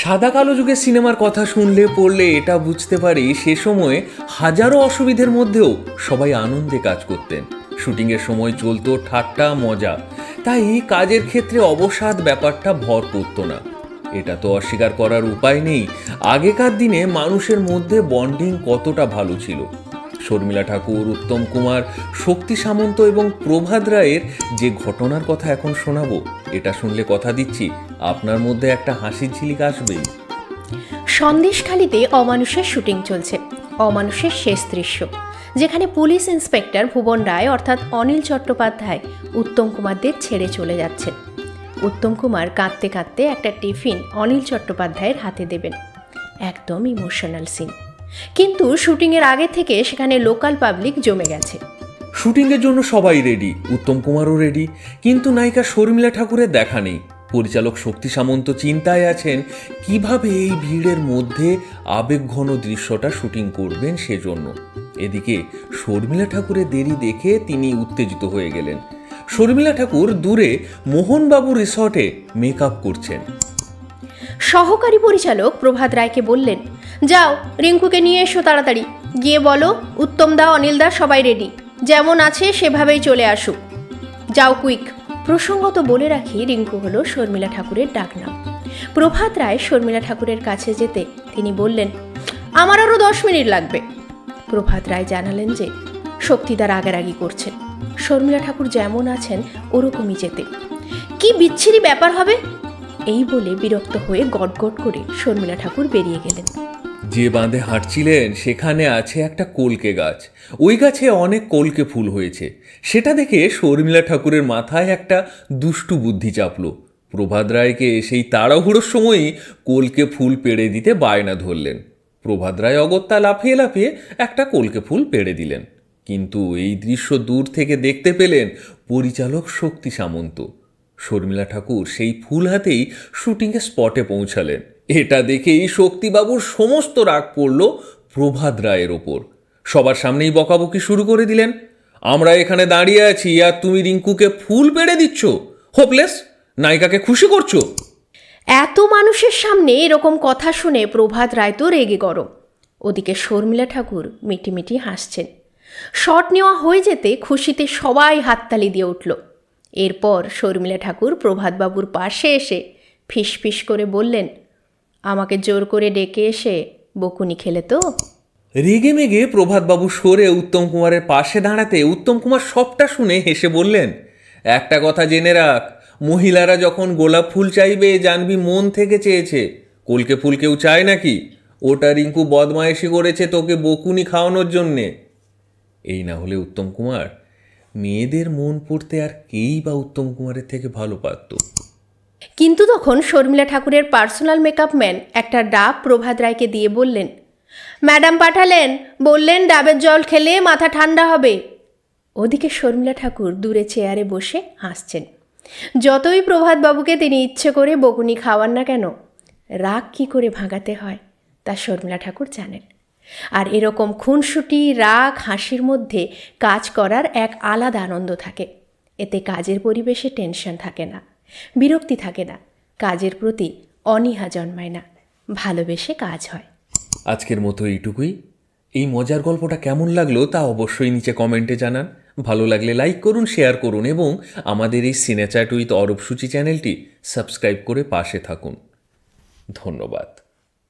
সাদা কালো যুগের সিনেমার কথা শুনলে, পড়লে এটা বুঝতে পারি, সে সময়ে হাজারো অসুবিধের মধ্যেও সবাই আনন্দে কাজ করতেন। শুটিংয়ের সময় চলতো ঠাট্টা, মজা। তাই কাজের ক্ষেত্রে অবসাদ ব্যাপারটা ভর করত না। এটা তো অস্বীকার করার উপায় নেই। আগেকার দিনে মানুষের মধ্যে বন্ডিং কতটা ভালো ছিল। শর্মিলা ঠাকুর, উত্তম কুমার, শক্তি সামন্ত এবং প্রভাত রায়ের যে ঘটনার কথা এখন শোনাবো, এটা শুনলে কথা দিচ্ছি। আপনার মধ্যে একটা হাসির ঝিলিক আসবেই। সন্দেশখালিতে অমানুষের শুটিং চলছে, অমানুষের শেষ দৃশ্য, যেখানে পুলিশ ইন্সপেক্টর ভুবন রায় অর্থাৎ অনিল চট্টোপাধ্যায় উত্তম কুমারদের ছেড়ে চলে যাচ্ছেন উত্তম কুমার কাঁদতে কাঁদতে একটা টিফিন অনিল চট্টোপাধ্যায়ের হাতে দেবেন। একদম ইমোশনাল সিন কিন্তু শুটিংয়ের আগে থেকে সেখানে লোকাল পাবলিক জমে গেছে। শুটিংয়ের জন্য সবাই রেডি, উত্তম কুমারও রেডি, কিন্তু নায়িকা শর্মিলা ঠাকুরের দেখা নেই। পরিচালক শক্তি সামন্ত চিন্তায় আছেন, কীভাবে এই ভিড়ের মধ্যে আবেগঘন দৃশ্যটা শুটিং করবেন সেজন্য। এদিকে শর্মিলা ঠাকুরের দেরি দেখে তিনি উত্তেজিত হয়ে গেলেন। শর্মিলা ঠাকুর দূরে মোহনবাবু রিসর্টে মেকআপ করছেন। সহকারী পরিচালক প্রভাত রায়কে বললেন, যাও, রিঙ্কুকে নিয়ে এসো তাড়াতাড়ি। গিয়ে বলো, উত্তম দা, অনিল দা সবাই রেডি যেমন আছে, সেভাবেই চলে আসুক। যাও কুইক প্রসঙ্গত বলে রাখি, রিঙ্কু হলো শর্মিলা ঠাকুরের ডাকনাম প্রভাত রায় শর্মিলা ঠাকুরের কাছে যেতে তিনি বললেন, আমার আরও দশ মিনিট লাগবে। প্রভাত রায় জানালেন যে শক্তিদার আগারাগি করছেন। শর্মিলা ঠাকুর যেমন আছেন, ওরকমই যেতে। কি বিচ্ছিরি ব্যাপার হবে? এই বলে বিরক্ত হয়ে গটগট করে শর্মিলা ঠাকুর বেরিয়ে গেলেন। যে বাঁধে হাঁটছিলেন, সেখানে আছে একটা কলকে গাছ। ওই গাছে অনেক কলকে ফুল হয়েছে। সেটা দেখে শর্মিলা ঠাকুরের মাথায় একটা দুষ্টু বুদ্ধি চাপলো। প্রভাত রায়কে সেই তাড়াহুড়োর সময়ই কলকে ফুল পেড়ে দিতে বায়না ধরলেন। প্রভাত রায় অগত্যা লাফিয়ে লাফিয়ে একটা কলকে ফুল পেড়ে দিলেন। কিন্তু এই দৃশ্য দূর থেকে দেখতে পেলেন পরিচালক শক্তি সামন্ত। শর্মিলা ঠাকুর সেই ফুল হাতেই শুটিংয়ে স্পটে পৌঁছালেন। এটা দেখেই শক্তিবাবুর সমস্ত রাগ পড়ল প্রভাত রায়ের ওপর। সবার সামনেই বকাবকি শুরু করে দিলেন। আমরা এখানে দাঁড়িয়ে আছি আর তুমি রিঙ্কুকে ফুল পেড়ে দিচ্ছ। হোপলেস, নায়িকাকে খুশি করছ? এত মানুষের সামনে এরকম কথা শুনে প্রভাত রায় তো রেগে গরম। ওদিকে শর্মিলা ঠাকুর মিটিমিটি হাসছেন। শট নেওয়া হয়ে যেতে খুশিতে সবাই হাততালি দিয়ে উঠল। এরপর শর্মিলা ঠাকুর প্রভাতবাবুর পাশে এসে ফিসফিস করে বললেন, আমাকে জোর করে ডেকে এসে বকুনি খেলে তো? রেগে মেগে প্রভাতবাবু সরে উত্তম কুমারের পাশে দাঁড়াতে উত্তম কুমার সবটা শুনে হেসে বললেন, একটা কথা জেনে রাখ, মহিলারা যখন গোলাপ ফুল চাইবে জানবি মন থেকে চেয়েছে। কলকে ফুল কেউ চায় নাকি? ওটা রিঙ্কু বদমায়েশি করেছে তোকে বকুনি খাওয়ানোর জন্যে। এই না হলে উত্তম কুমার মেয়েদের মন পড়তে আর কেই বা উত্তম কুমারের থেকে ভালো পারত? কিন্তু তখন শর্মিলা ঠাকুরের পার্সোনাল মেকআপ ম্যান একটা ডাব প্রভাত রায়কে দিয়ে বললেন, ম্যাডাম পাঠালেন, বললেন ডাবের জল খেলে মাথা ঠান্ডা হবে। ওদিকে শর্মিলা ঠাকুর দূরে চেয়ারে বসে হাসছেন, যতই প্রভাতবাবুকে তিনি ইচ্ছে করে বকুনি খাওয়ান না কেন, রাগ কী করে ভাঙাতে হয় তা শর্মিলা ঠাকুর জানেন। আর এরকম খুনসুটি, রাগ, হাসির মধ্যে কাজ করার এক আলাদা আনন্দ থাকে। এতে কাজের পরিবেশে টেনশন থাকে না, বিরক্তি থাকে না, কাজের প্রতি অনীহা জন্মায় না, ভালোবেসে কাজ হয়। আজকের মতো এইটুকুই। এই মজার গল্পটা কেমন লাগল তা অবশ্যই নিচে কমেন্টে জানান। ভালো লাগলে লাইক করুন, শেয়ার করুন এবং আমাদের এই সিনেচাট উইথ অরূপ সূচি চ্যানেলটি সাবস্ক্রাইব করে পাশে থাকুন। ধন্যবাদ।